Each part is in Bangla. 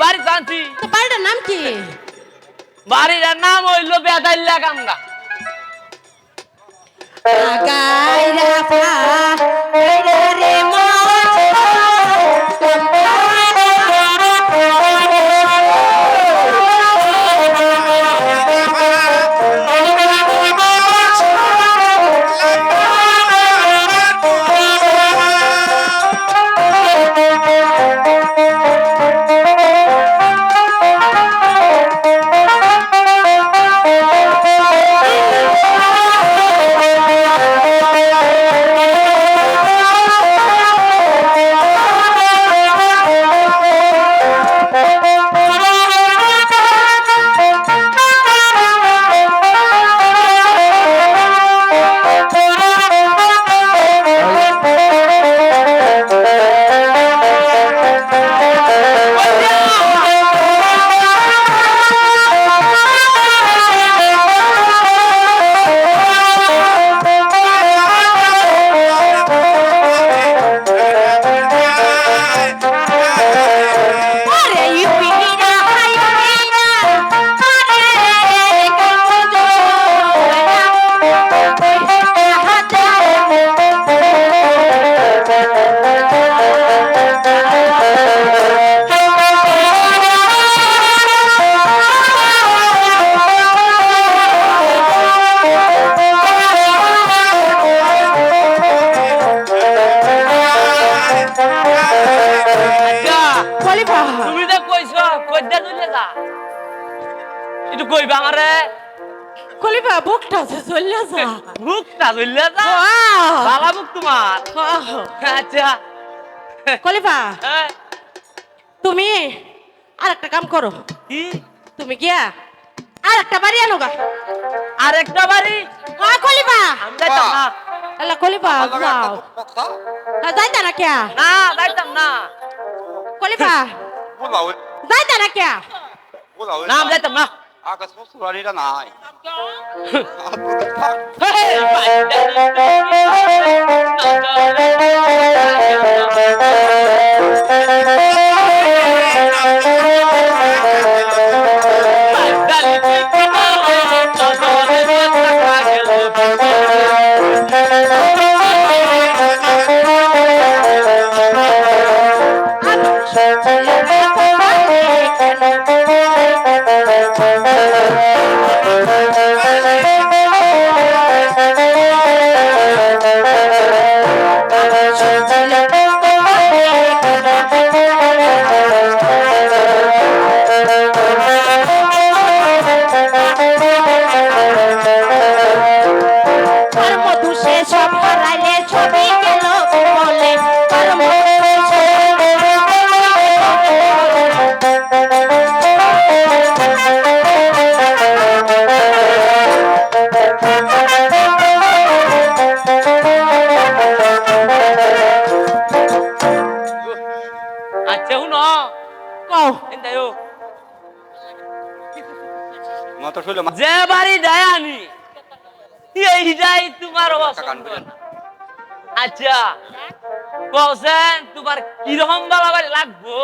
বাড়ি জানছি। তো বাড়িটার নাম কি? বাড়িটার নাম হইল বেদাইল্লা কান্দা আগাইরা পা রে কইবা আমারে? কলিবা বুকটা চলে যা। বুকটা তুলে যা? বালা বুক তোমার। আচ্ছা। কলিবা হ্যাঁ, তুমি আর একটা কাম করো। কি? তুমি গিয়া আর একটা বাড়ি আনো গা। আরেকটা বাড়ি? হ্যাঁ কলিবা। আমি যাইতাম না। আল্লাহ কলিবা যাও হ্যাঁ, যাইতা না কে না যাইতাম না। কলিবা বলা ওই যাইতা না কে বলা না যাইতাম না। আকাশ গাড়িটা নাই শুলে যে বাড়ি দেয় আনি এইটাই তোমার। আচ্ছা তোমার কীরকম বাড়ি লাগবো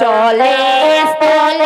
জলে স্থলে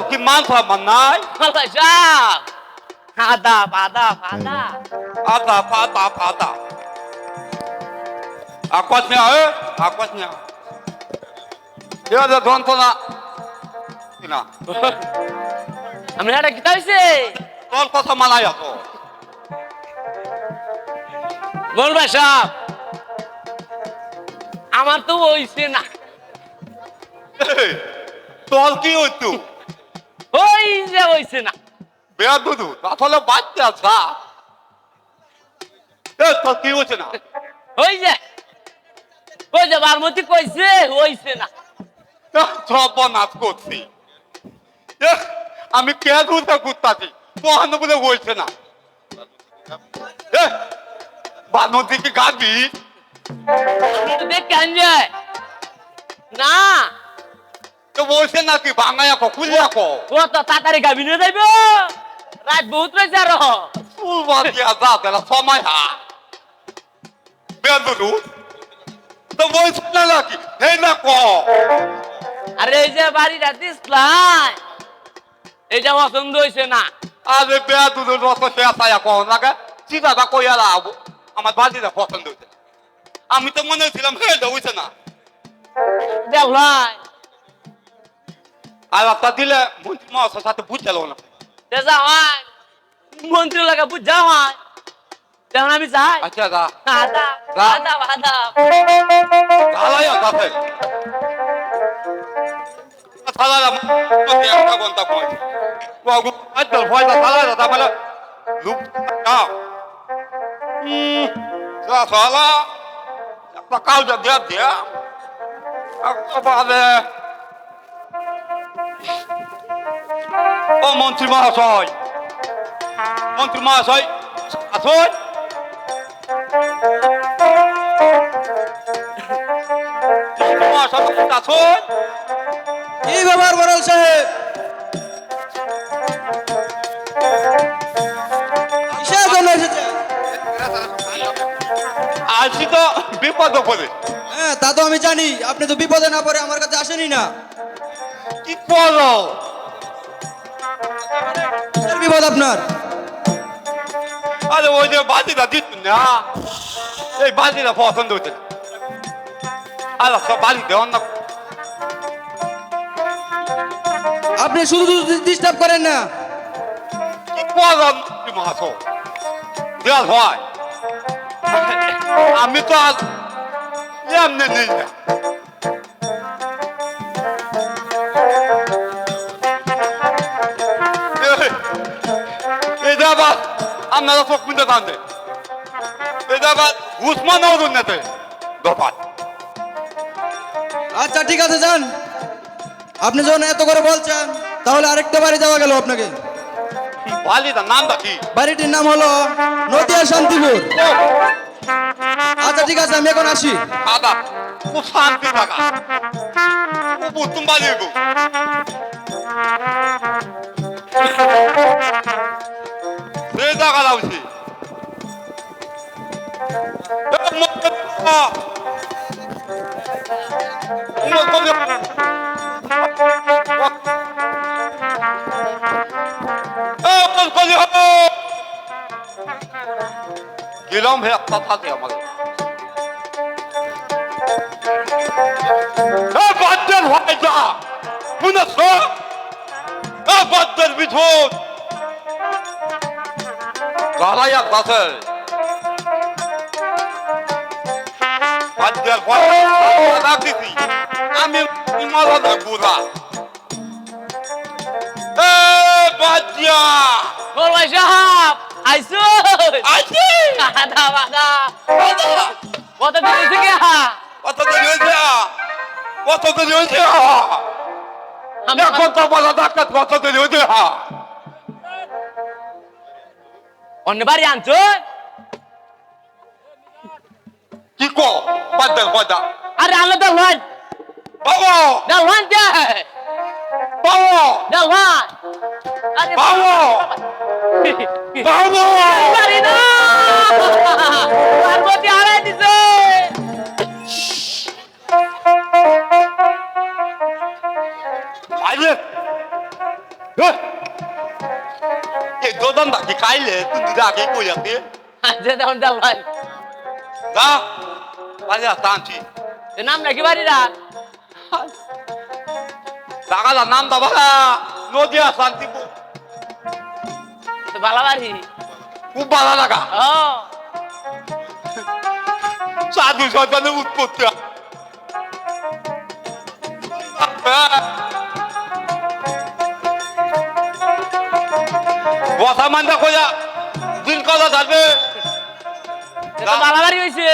তোর কি মান সম্মান নাই? বলবা সাহেব আদাব আদাব আদাব আদা পাতা পাতা আকাশ নিয়া এ আকাশ নিয়া এ দে ধন তো না? না? আমি এটা কি হয়েছে তোর কথা মানাই আছো বলবা সাহেব। আমার তো হইছে না। তোর কি হইতো? ওই যে হইছে না। দুদু তাহলে বাচ্চা এ কি হচ্ছে না? ওই যে ওই যে বারমতি কইছে হইছে না। সব নাচ করছি আমি কে তখন বলে না। গাবি দেখ কেন যায়? না। তো বলছে নাকি বাঙায় খুলে রাখো ও তো তাড়াতাড়ি গাবি নিয়ে যাইব? রাত বহুত রয়েছে আরও। ফুল বাদিয়া যা তারা সময় হা। বেদুরু তো বলছে না নাকি? এই না ক আরে এই যে বাড়িটা দিসলাই এইটা পছন্দ হইছে না। আরে বেদুরু রত শেষায়া কখন লাগে চিন্তা কইয়া আমার বাড়িটা পছন্দ হয়েছে আমি তো মনে হচ্ছিলাম হে হয়েছে না। দেখলাই আর একটা দিলে মন্ত্রী মহাশয়ের সাথে বুঝতে না দেশা হয় মন্ত্রী লাগা বুঝা হয় তেমন আমি চাই আচ্ছা দা আদা যা। আদা আদা ঢালাইয়া কাছে থালালা মধ্যে একটা গন্তা পৌঁছে বাবু আজকাল ভয়টা থালালা তাহলে লুপ না যা থালা একটা কাউটা দেয়া দেয়া একটা বাদে ও মন্ত্রী মহাশয়। মন্ত্রী মহাশয় আসুন। কি ব্যাপার সাহেব? তো বিপদ পড়ে হ্যাঁ তা তো আমি জানি। আপনি তো বিপদে না পড়ে আমার কাছে আসেনি না। কি করো? বিপদ আপনার। আরে ওই যে বাজিটা দিত না। এই বাজিটা পছন্দ হচ্ছে না। আরে সব বাজি দেওয়ান না আপনি শুধু শুধু ডিস্টার্ব করেন না। কি করো কি মাছ দেওয়াল হয়। আমি তো আজ এমনি নেই না। আপনারা চোখ মিনতে টানতে এটা আবার উসমান নেতে দফাত আচ্ছা ঠিক আছে যান। আপনি যখন এত করে বলছেন তাহলে আরেকটা বাড়ি যাওয়া গেল আপনাকে। বালিটা নামটা কি? বাড়িটির নাম হলো নদিয়া শান্তিপুর। আচ্ছা ঠিক আছে আমি এখন আসি। আদা খুব শান্তি থাকা। খুব উত্তম বাজিয়ে সে জায়গা লাউছি গেলাম হে একটা থাকে আমাদের বাদ্যের ভাইটা শুনেছ বাদ্যের বিধুন গালাইয়া গাছে বাদ্যের ভাইটা রাখতেছি আমি মালা দেখব না এ বাদ্যা বলবা সাহেব আইসো আছি আদা আদা আদা। কত দিন হইছে কি কত দেরি হয়েছে কত দেরি হয়েছে আমি এখন তো বলা ডাক্তার কত দেরি হয়েছে অন্য বাড়ি আনছো কি কো বাদ্যের ভাইটা আরে আলো দেওয়ান বাবা দেওয়ান দে বাবা দেওয়ান আরে বাবা বাবা পারি না পার্বতী হারাই দিছে আরে হ্যাঁ? বাকি খাইলে তুই দুধ আগে কই যাতে আচ্ছা তখন ডাল ভাই যা বাজে টানছি এ নাম নাকি বাড়িরা টাকাটা নাম দাবা নদিয়া শান্তিপুর বালা বাড়ি খুব ভালো লাগা ও সাধু সন্তানের উৎপত্তি বসা মান্দা কইয়া দিন কলা থাকবে বাড়ি হয়েছে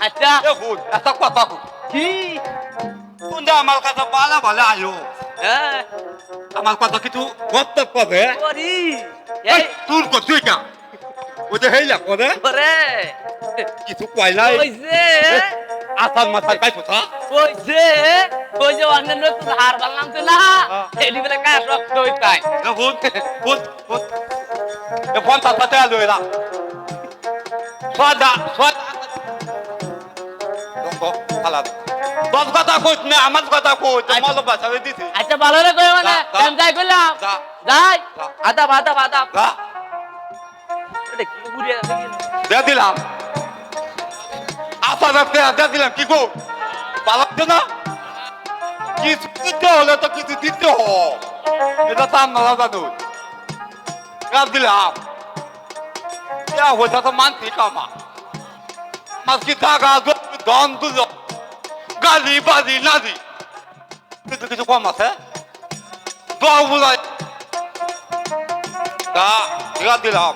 আচ্ছা। একটা কথা কি? তুমি আমার কাছে বালা ভালো আয়ো হ্যাঁ আমার কথা কিছু করতে পাবে করি। এই ওই যে হেইলা করে করে কিছু কয় নাই কইছে আসান মাথায় পাইছো তা কইছে কই যে অন্যান্য তো হার বাললাম তো না? হ্যাঁ। এডি বলে কাজ রক্ত হই তাই। হুন হুন হুন এ ফোন তাতে আলো সোয়াদা সোয়াদা। দেখো খালা। দশ কথা কইছ না আমার কথা কই তো মলো বাঁচাবে দিছি। আচ্ছা ভালো রে কই মানে। আমি যাই কইলাম। যাই। যা। আদা আদা দিলাম। আশা রাখতে দে দিলাম, কি গো? পালাচ্ছে না? কিছু দিতে হলে তো কিছু দিতে হ। এটা তো আমরা জানো গাছ দিলাম? হইতা তো মানছি কামা। মাঝকি টাকা ধন দুল গালি বাজি নাজি কিন্তু কিছু কম আছে? দোয়া বুঝাই। গা দিলাম।